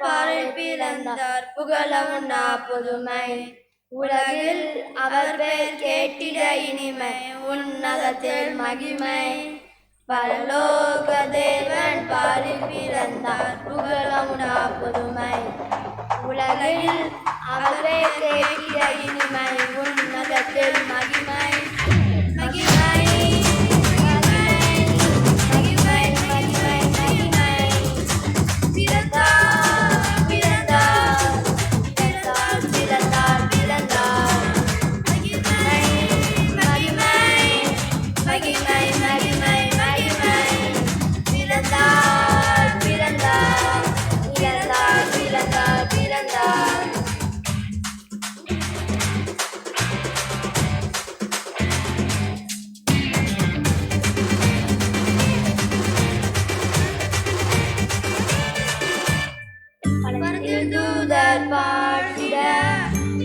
பாரில் பிறந்தார் புகழவும் நா புதுமை. உலகில் அவர் பெயர் கேட்டிட இனிமை. உன்னதத்தில் மகிமை. பரலோக தேவன் பாலில் பிறந்தார். புகழவும் நா புதுமை. உலகில் அவர் பேர் கேட்டிட இனிமை. உன்னதத்தில் மகிமை.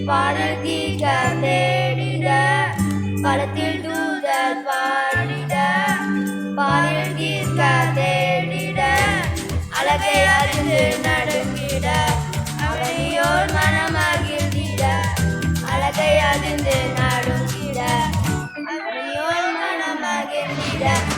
பாடல் தீக்க தேடிட பலத்தில் தூதர் பாடிட பாடல் தீர்க்க தேடிட அழகை அறிந்து நடுங்கிட அவனையோர் மனமகிழ்ந்திட அழகை அறிந்து நடுங்கிட அவனையோர் மனமகிழ்ந்திட.